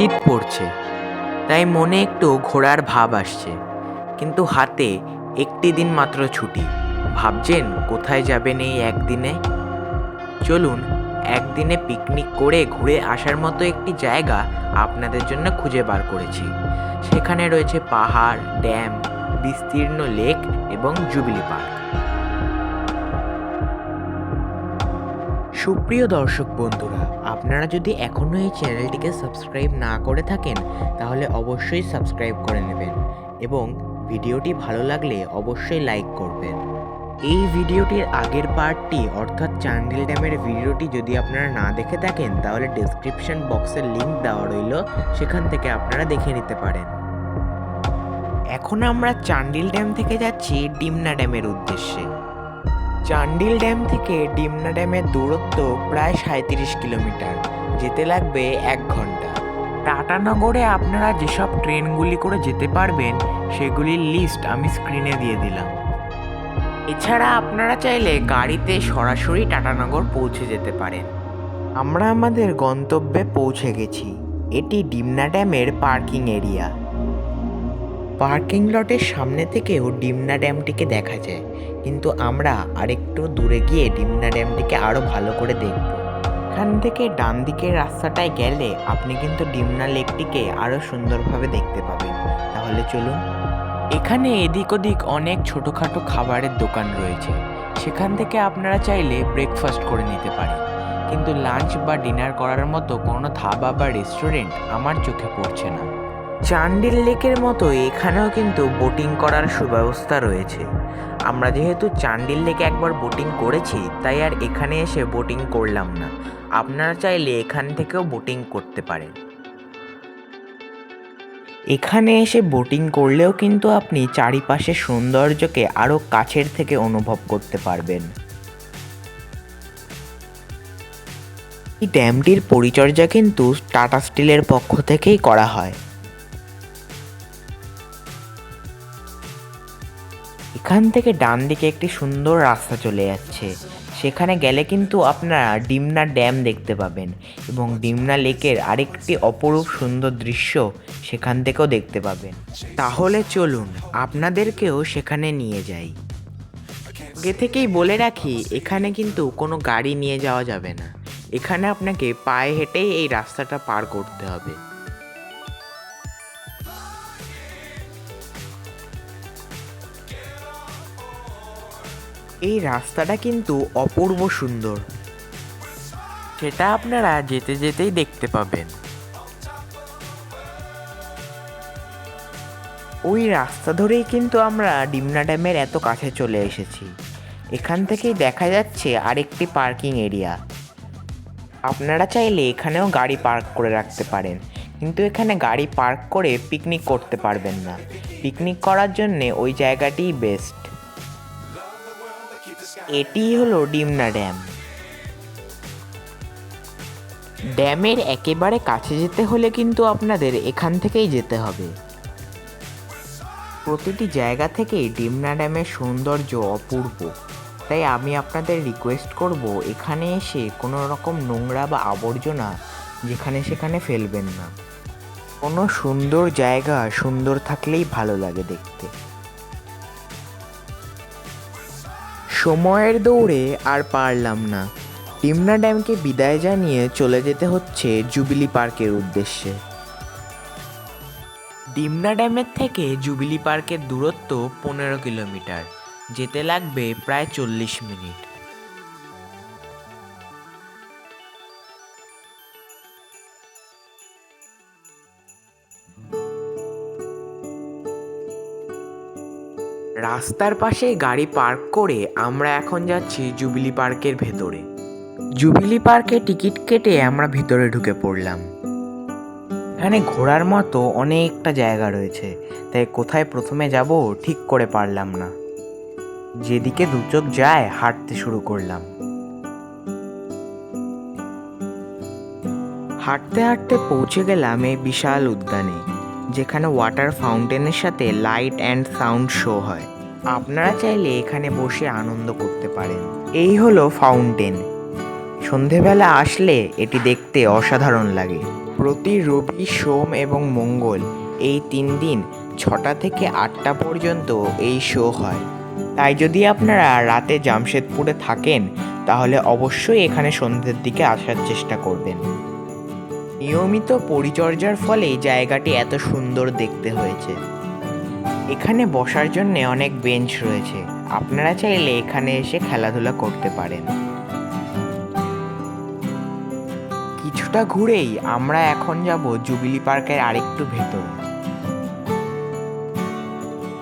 শীত পড়ছে। তাই মনে একটু ঘোরার ভাব আসছে। কিন্তু হাতে একটি দিন মাত্র ছুটি। ভাবছেন কোথায় যাবেন এই একদিনে? চলুন, একদিনে পিকনিক করে ঘুরে আসার মতো একটি জায়গা আপনাদের জন্য খুঁজে বার করেছি। সেখানে রয়েছে পাহাড়, ড্যাম, বিস্তীর্ণ লেক এবং জুবিলি পার্ক। সুপ্রিয় দর্শক বন্ধুরা আপনারা যদি এখনও এই চ্যানেলটিকে সাবস্ক্রাইব না করে থাকেন, তাহলে অবশ্যই সাবস্ক্রাইব করে নেবেন এবং ভিডিওটি ভালো লাগলে অবশ্যই লাইক করবেন। এই ভিডিওটির আগের পার্টটি, অর্থাৎ চান্ডিল ড্যামের ভিডিওটি যদি আপনারা না দেখে থাকেন, তাহলে ডেসক্রিপশন বক্সের লিঙ্ক দেওয়া রইল, সেখান থেকে আপনারা দেখে নিতে পারেন। এখন আমরা চান্ডিল ড্যাম থেকে যাচ্ছি ডিমনা ড্যামের উদ্দেশ্যে। চান্ডিল ড্যাম থেকে ডিমনা ড্যামের দূরত্ব প্রায় সাঁত্রিশ কিলোমিটার। যেতে লাগবে এক ঘণ্টা। টাটানগরে আপনারা যেসব ট্রেনগুলি করে যেতে পারবেন, সেগুলির লিস্ট আমি স্ক্রিনে দিয়ে দিলাম। এছাড়া আপনারা চাইলে গাড়িতে সরাসরি টাটানগর পৌঁছে যেতে পারেন। আমরা আমাদের গন্তব্যে পৌঁছে গেছি। এটি ডিমনা ড্যামের পার্কিং এরিয়া। পার্কিং লটের সামনে থেকেও ডিমনা ড্যামটিকে দেখা যায়। কিন্তু আমরা আরেকটু দূরে গিয়ে ডিমনা ড্যামটিকে আরও ভালো করে দেখব। এখান থেকে ডান দিকের রাস্তাটায় গেলে আপনি কিন্তু ডিমনা লেকটিকে আরও সুন্দরভাবে দেখতে পাবেন। তাহলে চলুন। এখানে এদিক ওদিক অনেক ছোটোখাটো খাবারের দোকান রয়েছে। সেখান থেকে আপনারা চাইলে ব্রেকফাস্ট করে নিতে পারেন। কিন্তু লাঞ্চ বা ডিনার করার মতো কোনো ধাবা বা রেস্টুরেন্ট আমার চোখে পড়ছে না। চান্ডিল লেকের মতো এখানেও কিন্তু বোটিং করার সুব্যবস্থা রয়েছে। আমরা যেহেতু চান্ডিল লেকে একবার বোটিং করেছি, তাই আর এখানে এসে বোটিং করলাম না। আপনারা চাইলে এখান থেকেও বোটিং করতে পারেন। এখানে এসে বোটিং করলেও কিন্তু আপনি চারিপাশের সৌন্দর্যকে আরও কাছের থেকে অনুভব করতে পারবেন। এই ড্যামটির পরিচর্যা কিন্তু টাটা স্টিলের পক্ষ থেকেই করা হয়। এখান থেকে ডান দিকে একটি সুন্দর রাস্তা চলে যাচ্ছে। সেখানে গেলে কিন্তু আপনারা ডিমনা ড্যাম দেখতে পাবেন এবং ডিমনা লেকের আরেকটি অপরূপ সুন্দর দৃশ্য সেখান থেকেও দেখতে পাবেন। তাহলে চলুন, আপনাদেরকেও সেখানে নিয়ে যাই। আগে থেকেই বলে রাখি, এখানে কিন্তু কোনো গাড়ি নিয়ে যাওয়া যাবে না। এখানে আপনাকে পায়ে হেঁটেই এই রাস্তাটা পার করতে হবে। এই রাস্তাটা কিন্তু অপূর্ব সুন্দর। সেটা আপনারা যেতে যেতেই দেখতে পাবেন। ওই রাস্তা ধরেই কিন্তু আমরা ডিমনা ড্যামের এত কাছে চলে এসেছি। এখান থেকেই দেখা যাচ্ছে আরেকটি পার্কিং এরিয়া। আপনারা চাইলে এখানেও গাড়ি পার্ক করে রাখতে পারেন। কিন্তু এখানে গাড়ি পার্ক করে পিকনিক করতে পারবেন না। পিকনিক করার জন্যে ওই জায়গাটিই বেস্ট। এটি হলো ডিমনা ড্যাম। ড্যামের একেবারে কাছে যেতে হলে কিন্তু আপনাদের এখান থেকেই যেতে হবে। প্রতিটি জায়গা থেকেই ডিমনা ড্যামের সৌন্দর্য অপূর্ব। তাই আমি আপনাদের রিকোয়েস্ট করব, এখানে এসে কোনো রকম নোংরা বা আবর্জনা যেখানে সেখানে ফেলবেন না। কোনো সুন্দর জায়গা সুন্দর থাকলেই ভালো লাগে দেখতে। সময়ের দৌড়ে আর পারলাম না। টিমনা ড্যামকে বিদায় জানিয়ে চলে যেতে হচ্ছে জুবিলি পার্কের উদ্দেশ্যে। ডিমনা ড্যামের থেকে জুবিলি পার্কের দূরত্ব পনেরো কিলোমিটার, যেতে লাগবে প্রায় চল্লিশ মিনিট। রাস্তার পাশে গাড়ি পার্ক করে আমরা এখন যাচ্ছি জুবিলি পার্কের ভেতরে। জুবিলি পার্কে টিকিট কেটে আমরা ভিতরে ঢুকে পড়লাম। এখানে ঘোরার মতো অনেকটা জায়গা রয়েছে, তাই কোথায় প্রথমে যাব ঠিক করে পারলাম না। যেদিকে দু চোখ যায়, হাঁটতে শুরু করলাম। হাঁটতে হাঁটতে পৌঁছে গেলাম এই বিশাল উদ্যানে। যেখানে ওয়াটার ফাউন্টেনের সাথে লাইট অ্যান্ড সাউন্ড শো হয়। আপনারা চাইলে এখানে বসে আনন্দ করতে পারেন। এই হলো ফাউন্টেন সন্ধেবেলা আসলে এটি দেখতে অসাধারণ লাগে। প্রতি রবি, সোম এবং মঙ্গল এই তিন দিন ছটা থেকে আটটা পর্যন্ত এই শো হয়। তাই যদি আপনারা রাতে জামশেদপুরে থাকেন, তাহলে অবশ্যই এখানে সন্ধ্যের দিকে আসার চেষ্টা করবেন। নিয়মিত পরিচর্যার ফলে জায়গাটি এত সুন্দর দেখতে হয়েছে। এখানে বসার জন্য অনেক বেঞ্চ রয়েছে। আপনারা চাইলে এখানে এসে খেলাধুলা করতে পারেন। কিছুটা ঘুরেই আমরা এখন যাব জুবিলি পার্কের আরেকটু ভেতর।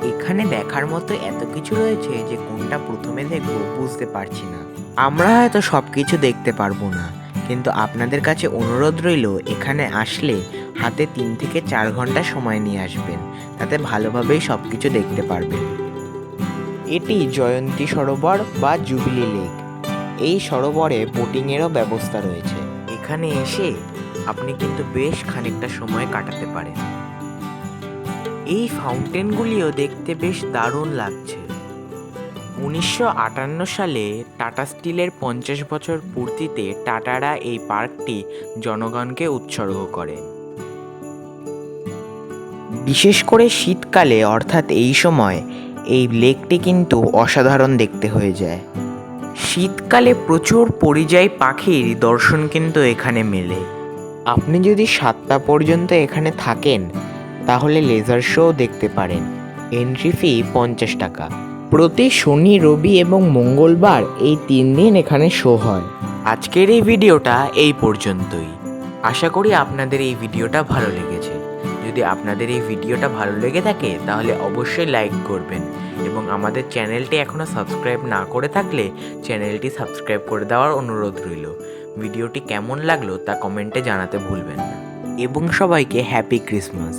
এখানে দেখার মতো এত কিছু রয়েছে যে কোনটা প্রথমে দেখব বুঝতে পারছি না। আমরা হয়তো সব কিছু দেখতে পারব না। কিন্তু আপনাদের কাছে অনুরোধ রইল, এখানে আসলে হাতে তিন থেকে চার ঘণ্টা সময় নিয়ে আসবেন। তাতে ভালোভাবেই সব কিছু দেখতে পারবেন। এটি জয়ন্তী সরোবর বা জুবিলি লেক। এই সরোবরে বোটিংয়েরও ব্যবস্থা রয়েছে। এখানে এসে আপনি কিন্তু বেশ খানিকটা সময় কাটাতে পারেন। এই ফাউন্টেনগুলিও দেখতে বেশ দারুণ লাগছে। উনিশশো আটান্ন সালে টাটা স্টিলের পঞ্চাশ বছর পূর্তিতে টাটারা এই পার্কটি জনগণকে উৎসর্গ করেন বিশেষ করে শীতকালে, অর্থাৎ এই সময়, এই লেকটি কিন্তু অসাধারণ দেখতে হয়ে যায়। শীতকালে প্রচুর পরিযায়ী পাখির দর্শন কিন্তু এখানে মেলে। আপনি যদি সাতটা পর্যন্ত এখানে থাকেন, তাহলে লেজার শো দেখতে পারেন। এন্ট্রি ফি পঞ্চাশ টাকা। প্রতি শনি, রবি এবং মঙ্গলবার এই তিন দিন এখানে শো হয়। আজকের এই ভিডিওটা এই পর্যন্তই। আশা করি আপনাদের এই ভিডিওটা ভালো লেগেছে। যদি আপনাদের এই ভিডিওটা ভালো লেগে থাকে, তাহলে অবশ্যই লাইক করবেন এবং আমাদের চ্যানেলটি এখনও সাবস্ক্রাইব না করে থাকলে চ্যানেলটি সাবস্ক্রাইব করে দেওয়ার অনুরোধ রইল। ভিডিওটি কেমন লাগল তা কমেন্টে জানাতে ভুলবেন না। এবং সবাইকে হ্যাপি ক্রিসমাস